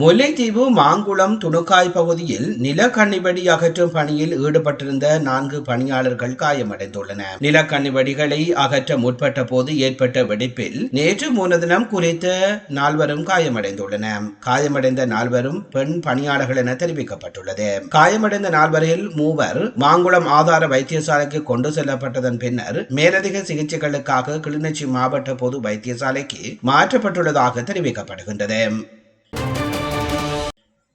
முல்லைத்தீவு மாங்குளம் துணுக்காய் பகுதியில் நிலக்கண்ணிவெடி அகற்றும் பணியில் ஈடுபட்டிருந்த நான்கு பணியாளர்கள் காயமடைந்துள்ளனர். நிலக்கண்ணிவெடிகளை அகற்ற முற்பட்ட போது ஏற்பட்ட வெடிப்பில் நேற்று மூனதினம் குறித்த நால்வரும் காயமடைந்துள்ளனர். காயமடைந்த நால்வரும் பெண் பணியாளர்கள் என தெரிவிக்கப்பட்டுள்ளது. காயமடைந்த நால்வரில் மூவர் மாங்குளம் ஆதார வைத்தியசாலைக்கு கொண்டு செல்லப்பட்டதன் பின்னர் மேலதிக சிகிச்சைகளுக்காக கிளிநொச்சி மாவட்ட பொது வைத்தியசாலைக்கு மாற்றப்பட்டுள்ளதாக தெரிவிக்கப்படுகின்றது.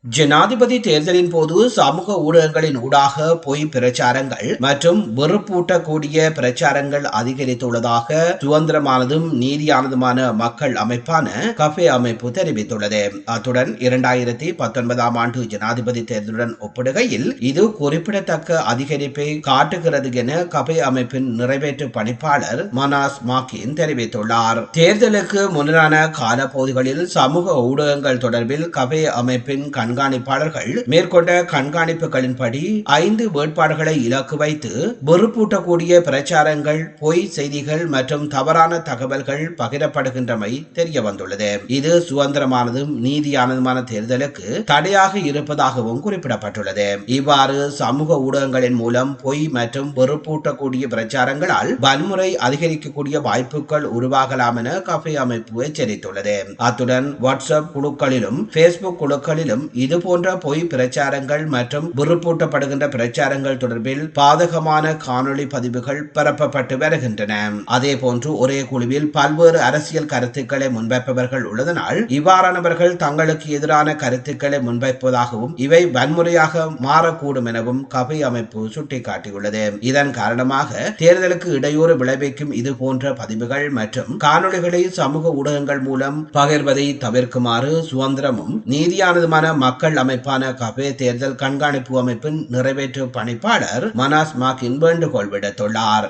ஜனாதிபதி தேர்தலின் போது சமூக ஊடகங்களின் ஊடாக பொய் பிரச்சாரங்கள் மற்றும் வெறுப்பூட்டக்கூடிய பிரச்சாரங்கள் அதிகரித்துள்ளதாக சுதந்திரமானதும் நீதியானதுமான மக்கள் அமைப்பான கஃபே அமைப்பு தெரிவித்துள்ளது. அத்துடன் இரண்டாயிரத்தி பத்தொன்பதாம் ஆண்டு ஜனாதிபதி தேர்தலுடன் ஒப்பிடுகையில் இது குறிப்பிடத்தக்க அதிகரிப்பை காட்டுகிறது என கஃபே அமைப்பின் நிறைவேற்று பணிப்பாளர் மனாஸ் மாக்கின் தெரிவித்துள்ளார். தேர்தலுக்கு முன்னரான காலப்பகுதிகளில் சமூக ஊடகங்கள் தொடர்பில் கஃபே அமைப்பின் கண் கண்காணிப்பாளர்கள் மேற்கொண்ட கண்காணிப்புகளின்படி ஐந்து வேட்பாளர்களை இலக்கு வைத்து வெறுப்பூட்டக்கூடிய பிரச்சாரங்கள் பொய் செய்திகள் மற்றும் தவறான தகவல்கள் பகிரப்படுகின்றமை தெரிய வந்துள்ளது இது சுதந்திரமானதும் நீதியானதுமான தேர்தலுக்கு தடையாக இருப்பதாகவும் குறிப்பிடப்பட்டுள்ளது. இவ்வாறு சமூக ஊடகங்களின் மூலம் பொய் மற்றும் வெறுப்பூட்டக்கூடிய பிரச்சாரங்களால் வன்முறை அதிகரிக்கக்கூடிய வாய்ப்புகள் உருவாகலாம் என கஃபே அமைப்பு எச்சரித்துள்ளது. அத்துடன் வாட்ஸ்அப் குழுக்களிலும் பேஸ்புக் குழுக்களிலும் இது போன்ற பொய் பிரச்சாரங்கள் மற்றும் விருப்பூட்டப்படுகின்ற பிரச்சாரங்கள் தொடர்பில் பாதகமான காணொளி பதிவுகள் பரப்பப்பட்டு வருகின்றன. அதே போன்று ஒரே குழுவில் பல்வேறு அரசியல் கருத்துக்களை முன்வைப்பவர்கள் உள்ளதனால் இவ்வாறானவர்கள் தங்களுக்கு எதிரான கருத்துக்களை முன்வைப்பதாகவும் இவை வன்முறையாக மாறக்கூடும் எனவும் கபை அமைப்பு சுட்டிக்காட்டியுள்ளது. இதன் காரணமாக தேர்தலுக்கு இடையூறு விளைவிக்கும் இது போன்ற பதிவுகள் மற்றும் காணொளிகளை சமூக ஊடகங்கள் மூலம் பகிர்வதை தவிர்க்குமாறு சுதந்திரமும் நீதியானதுமான மக்கள் அமைப்பான கபே தேர்தல் கண்காணிப்பு அமைப்பின் நிறைவேற்று பணிப்பாளர் மனாஸ் மாக்கின் வேண்டுகோள் விடுத்துள்ளார்.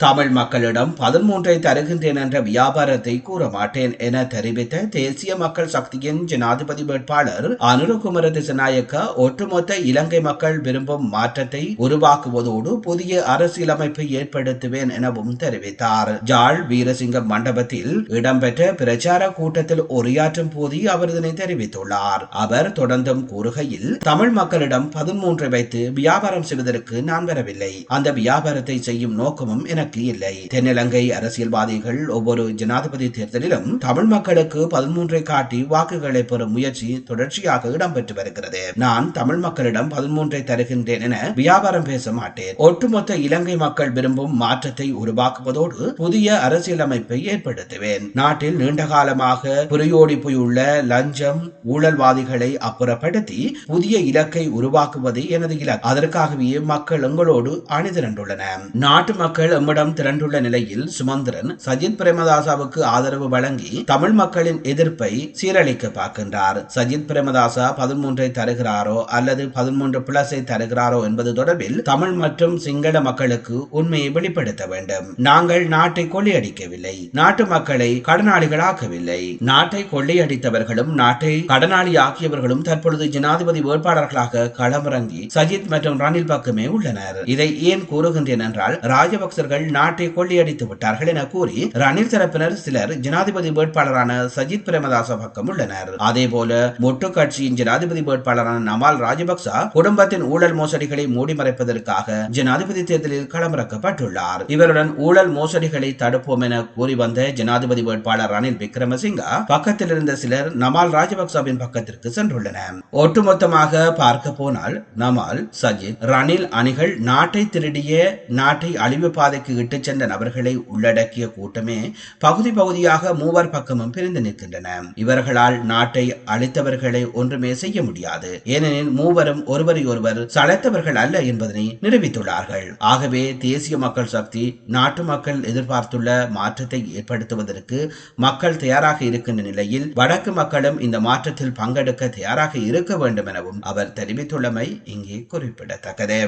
தமிழ் மக்களிடம் பதிமூன்றை தருகின்றேன் என்ற வியாபாரத்தை கூற மாட்டேன் என தெரிவித்த தேசிய மக்கள் சக்தியின் ஜனாதிபதி வேட்பாளர் அனுரகுமர திசநாயக்க ஒட்டுமொத்த இலங்கை மக்கள் விரும்பும் மாற்றத்தை உருவாக்குவதோடு புதிய அரசியலமைப்பை ஏற்படுத்துவேன் எனவும் தெரிவித்தார். ஜாழ் வீரசிங்க மண்டபத்தில் இடம்பெற்ற பிரச்சார கூட்டத்தில் உரையாற்றும் போது அவர் இதனை தெரிவித்துள்ளார். அவர் தொடர்ந்தும் கூறுகையில் தமிழ் மக்களிடம் பதிமூன்றை வைத்து வியாபாரம் செய்வதற்கு நான் வரவில்லை. அந்த வியாபாரத்தை செய்யும் நோக்கமும் என எனக்கு இல்லை. தென்னிலங்கை அரசியல்வாதிகள் ஒவ்வொரு ஜனாதிபதி தேர்தலிலும் தமிழ் மக்களுக்கு பதிமூன்றை காட்டி வாக்குகளை பெறும் முயற்சி தொடர்ச்சியாக இடம்பெற்று வருகிறது. நான் தமிழ் மக்களிடம் பதிமூன்றை தருகின்றேன் என வியாபாரம் பேச மாட்டேன். ஒட்டுமொத்த இலங்கை மக்கள் விரும்பும் மாற்றத்தை உருவாக்குவதோடு புதிய அரசியலமைப்பை ஏற்படுத்துவேன். நாட்டில் நீண்ட காலமாக புரியோடி போயுள்ள லஞ்சம் ஊழல்வாதிகளை அப்புறப்படுத்தி புதிய இலக்கை உருவாக்குவது எனது இலக்கு. அதற்காகவே மக்கள் எங்களோடு அணிதிரண்டுள்ளன நாட்டு மக்கள் எம்மிடம் திரண்டுள்ள நிலையில் சுமந்திரன் சஜித் பிரேமதாசாவுக்கு ஆதரவு வழங்கி தமிழ் மக்களின் எதிர்ப்பை சீரழிக்க பார்க்கின்றார். சஜித் பிரேமதாசா பதிமூன்றை தருகிறாரோ அல்லது பதிமூன்று பிளஸை தருகிறாரோ என்பது தொடர்பில் தமிழ் மற்றும் சிங்கள மக்களுக்கு உண்மையை வெளிப்படுத்த வேண்டும். நாங்கள் நாட்டை கொள்ளையடிக்கவில்லை. நாட்டு மக்களை கடனாளிகளாக்கவில்லை. நாட்டை கொள்ளையடித்தவர்களும் நாட்டை கடனாளி ஆக்கியவர்களும் தற்பொழுது ஜனாதிபதி வேட்பாளர்களாக களமிறங்கி சஜித் மற்றும் ரணில் பக்கமே உள்ளனர். இதை ஏன் கூறுகின்றேன் என்றால் ராஜபக்சர்கள் நாட்டை கொள்ளையடித்து விட்டார்கள் என கூறி ரணில் தரப்பினர் சிலர் ஜனாதிபதி வேட்பாளரான சஜித் பிரேமதாச பக்கம் உள்ளனர். அதே போல மொட்டு கட்சியின் ஜனாதிபதி வேட்பாளரான நமால் ராஜபக்சா குடும்பத்தின் ஊழல் மோசடிகளை மூடி மறைப்பதற்காக ஜனாதிபதி தேர்தலில் களமிறக்கப்பட்டுள்ளார். இவருடன் ஊழல் மோசடிகளை தடுப்போம் என கூறி வந்த ஜனாதிபதி வேட்பாளர் ரணில் விக்ரமசிங்கா பக்கத்தில் இருந்த சிலர் நமால் ராஜபக்சாவின் பக்கத்திற்கு சென்றுள்ளனர். ஒட்டுமொத்தமாக பார்க்க போனால் நமால் சஜித் ரணில் அணிகள் நாட்டை திருடிய நாட்டை அழிவு பாதைக்கு இட்டுச் சென்ற நபர்களை உள்ளடக்கிய கூட்டமே பகுதி பகுதியாக மூவர் பக்கமும் பிரிந்து நிற்கின்றன. இவர்களால் நாட்டை அழித்தவர்களை ஒன்றுமே செய்ய முடியாது. ஏனெனில் மூவரும் ஒருவரையொருவர் சளைத்தவர்கள் அல்ல என்பதனை நிரூபித்துள்ளார்கள். ஆகவே தேசிய மக்கள் சக்தி நாட்டு மக்கள் எதிர்பார்த்துள்ள மாற்றத்தை ஏற்படுத்துவதற்கு மக்கள் தயாராக இருக்கின்ற நிலையில் வடக்கு மக்களும் இந்த மாற்றத்தில் பங்கெடுக்க தயாராக இருக்க வேண்டும் எனவும் அவர் தெரிவித்துள்ளமை இங்கே குறிப்பிடத்தக்கது.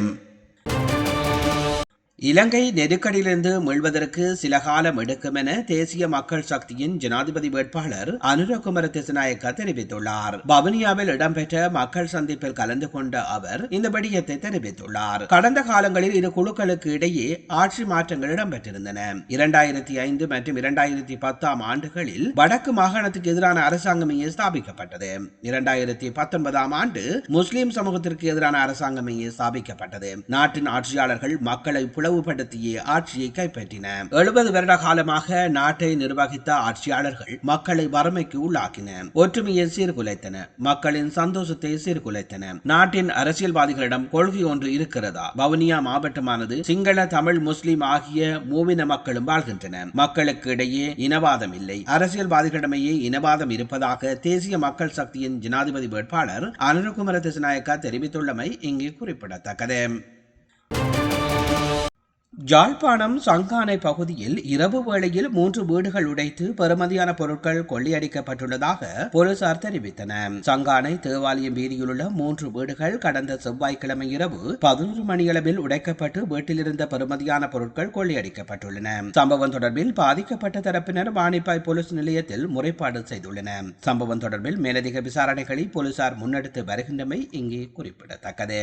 இலங்கை நெருக்கடியிலிருந்து மீள்வதற்கு சில காலம் எடுக்கும் என தேசிய மக்கள் சக்தியின் ஜனாதிபதி வேட்பாளர் அனுரகுமர திசநாயக்க தெரிவித்துள்ளார். பவனியாவில் இடம்பெற்ற மக்கள் சந்திப்பில் கலந்து கொண்ட அவர் இந்த விடயத்தை தெரிவித்துள்ளார். கடந்த காலங்களில் இரு குழுக்களுக்கு இடையே ஆட்சி மாற்றங்கள் இடம்பெற்றிருந்தன. இரண்டாயிரத்தி ஐந்து மற்றும் இரண்டாயிரத்தி பத்தாம் ஆண்டுகளில் வடக்கு மாகாணத்துக்கு எதிரான அரசாங்கமையே ஸ்தாபிக்கப்பட்டது. இரண்டாயிரத்தி பத்தொன்பதாம் ஆண்டு முஸ்லிம் சமூகத்திற்கு எதிரான அரசாங்கமையே ஸ்தாபிக்கப்பட்டது. நாட்டின் ஆட்சியாளர்கள் மக்களை பிளவுபடுத்திய ஆட்சியை கைப்பற்றின. எழுபது வருட காலமாக நாட்டை நிர்வகித்த ஆட்சியாளர்கள் மக்களை வறுமைக்கு உள்ளாக்கின. ஒற்றுமையை சீர்குலைத்தன. மக்களின் சந்தோஷத்தை சீர்குலைத்தன. நாட்டின் அரசியல்வாதிகளிடம் கொள்கை ஒன்று இருக்கிறதா? வவுனியா மாவட்டமானது சிங்கள தமிழ் முஸ்லிம் ஆகிய மூவின மக்களும் வாழ்கின்றன. மக்களுக்கு இடையே இனவாதம் இல்லை. அரசியல்வாதிகளிடமேயே இனவாதம் இருப்பதாக தேசிய மக்கள் சக்தியின் ஜனாதிபதி வேட்பாளர் அனுரகுமர திசநாயக்கா தெரிவித்துள்ளமை இங்கே குறிப்பிடத்தக்கது. ஜாழ்ப்பாணம் சங்கானை பகுதியில் இரவு வேளையில் மூன்று வீடுகள் உடைத்து பெறுமதியான பொருட்கள் கொள்ளையடிக்கப்பட்டுள்ளதாக போலீசார் தெரிவித்தனர். சங்கானை தேவாலயம் வீதியில் உள்ள மூன்று வீடுகள் கடந்த செவ்வாய்க்கிழமை இரவு பதினோரு மணியளவில் உடைக்கப்பட்டு வீட்டிலிருந்த பெறுமதியான பொருட்கள் கொள்ளையடிக்கப்பட்டுள்ளன. சம்பவம் தொடர்பில் பாதிக்கப்பட்ட தரப்பினர் வாணிப்பாய் போலீஸ் நிலையத்தில் முறைப்பாடு செய்துள்ளனர் சம்பவம் தொடர்பில் மேலதிக விசாரணைகளை போலீசார் முன்னெடுத்து வருகின்றமை இங்கே குறிப்பிடத்தக்கது.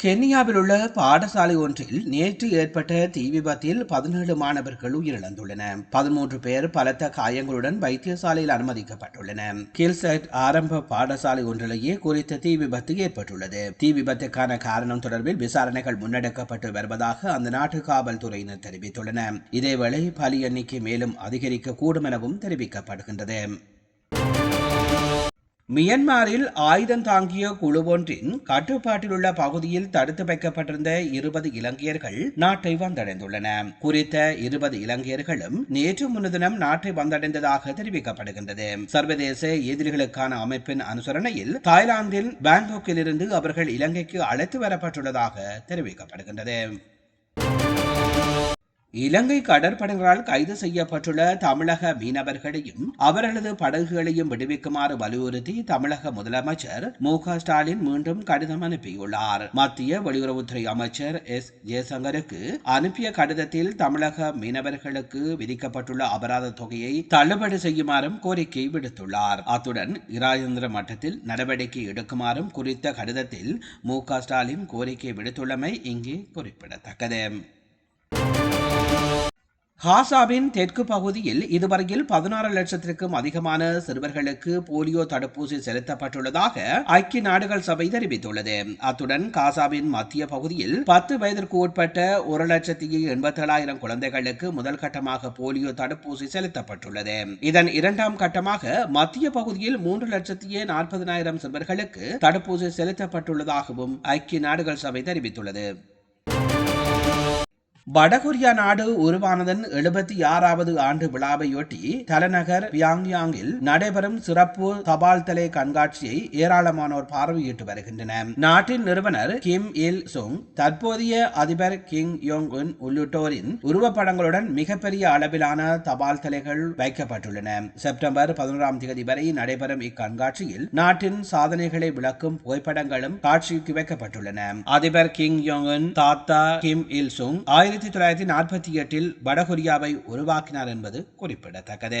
கென்னியாவில் உள்ள பாடசாலை ஒன்றில் நேற்று ஏற்பட்ட தீ விபத்தில் பதினேழு மாணவர்கள் உயிரிழந்துள்ளனர் பதிமூன்று பேர் பலத்த காயங்களுடன் வைத்தியசாலையில் அனுமதிக்கப்பட்டுள்ளனர் கில்செட் ஆரம்ப பாடசாலை ஒன்றிலேயே குறித்த தீ விபத்து ஏற்பட்டுள்ளது. தீ விபத்துக்கான காரணம் தொடர்பில் விசாரணைகள் முன்னெடுக்கப்பட்டு வருவதாக அந்த நாட்டு காவல்துறையினர் தெரிவித்துள்ளனர் இதேவேளை பலி எண்ணிக்கை மேலும் அதிகரிக்க கூடும் எனவும் தெரிவிக்கப்படுகின்றது. மியன்மாரில் ஆயுதம் தாங்கிய குழு ஒன்றின் கட்டுப்பாட்டில் உள்ள பகுதியில் தடுத்து வைக்கப்பட்டிருந்த இருபது இலங்கையர்கள் நாட்டை வந்தடைந்துள்ளன. குறித்த இருபது இலங்கையர்களும் நேற்று முன்தினம் நாட்டை வந்தடைந்ததாக தெரிவிக்கப்படுகின்றது. சர்வதேச எதிரிகளுக்கான அமைப்பின் அனுசரணையில் தாய்லாந்தில் பாங்காக்கில் இருந்து அவர்கள் இலங்கைக்கு அழைத்து வரப்பட்டுள்ளதாக தெரிவிக்கப்படுகின்றது. இலங்கை கடற்படைகளால் கைது செய்யப்பட்டுள்ள தமிழக மீனவர்களையும் அவர்களது படகுகளையும் விடுவிக்குமாறு வலியுறுத்தி தமிழக முதலமைச்சர் மு ஸ்டாலின் மீண்டும் கடிதம் அனுப்பியுள்ளார். மத்திய வெளியுறவுத்துறை அமைச்சர் எஸ் ஜெயசங்கருக்கு அனுப்பிய கடிதத்தில் தமிழக மீனவர்களுக்கு விதிக்கப்பட்டுள்ள அபராத தொகையை தள்ளுபடி செய்யுமாறும் கோரிக்கை விடுத்துள்ளார். அத்துடன் இராஜேந்திர மட்டத்தில் நடவடிக்கை எடுக்குமாறும் குறித்த கடிதத்தில் மு ஸ்டாலின் கோரிக்கை விடுத்துள்ளமை இங்கே குறிப்பிடத்தக்கது. ஹாசாவின் தெற்கு பகுதியில் இதுவரையில் பதினாறு லட்சத்திற்கும் அதிகமான சிறுவர்களுக்கு போலியோ தடுப்பூசி செலுத்தப்பட்டுள்ளதாக ஐக்கிய நாடுகள் சபை தெரிவித்துள்ளது. அத்துடன் காசாவின் மத்திய பகுதியில் பத்து வயதிற்கு உட்பட்ட ஒரு லட்சத்தி எண்பத்தி ஏழாயிரம் குழந்தைகளுக்கு முதல் கட்டமாக போலியோ தடுப்பூசி செலுத்தப்பட்டுள்ளது. இதன் இரண்டாம் கட்டமாக மத்திய பகுதியில் மூன்று லட்சத்தி நாற்பதினாயிரம் சிறுவர்களுக்கு தடுப்பூசி செலுத்தப்பட்டுள்ளதாகவும் ஐக்கிய நாடுகள் சபை தெரிவித்துள்ளது. வடகொரியா நாடு உருவானதன் எழுபத்தி ஆறாவது ஆண்டு விழாவையொட்டி தலைநகர் பியாங்யாங்கில் நடைபெறும் சிறப்பு தபால் தலை கண்காட்சியை ஏராளமானோர் பார்வையிட்டு வருகின்றனர். நாட்டின் நிறுவனர் கிம் இல் சுங் தற்போதைய அதிபர் கிங் யோங் உன் உள்ளிட்டோரின் உருவப்படங்களுடன் மிகப்பெரிய அளவிலான தபால் தலைகள் வைக்கப்பட்டுள்ளன. செப்டம்பர் பதினோராம் தேதி வரை நடைபெறும் இக்கண்காட்சியில் நாட்டின் சாதனைகளை விளக்கும் புகைப்படங்களும் காட்சிக்கு வைக்கப்பட்டுள்ளன. அதிபர் கிங் யோங் உன் தாத்தா கிம் இல் சுங் ஆயிரத்தி தொள்ளாயிரத்தி நாற்பத்தி எட்டில் வடகொரியாவை உருவாக்கினார் என்பது குறிப்பிடத்தக்கது.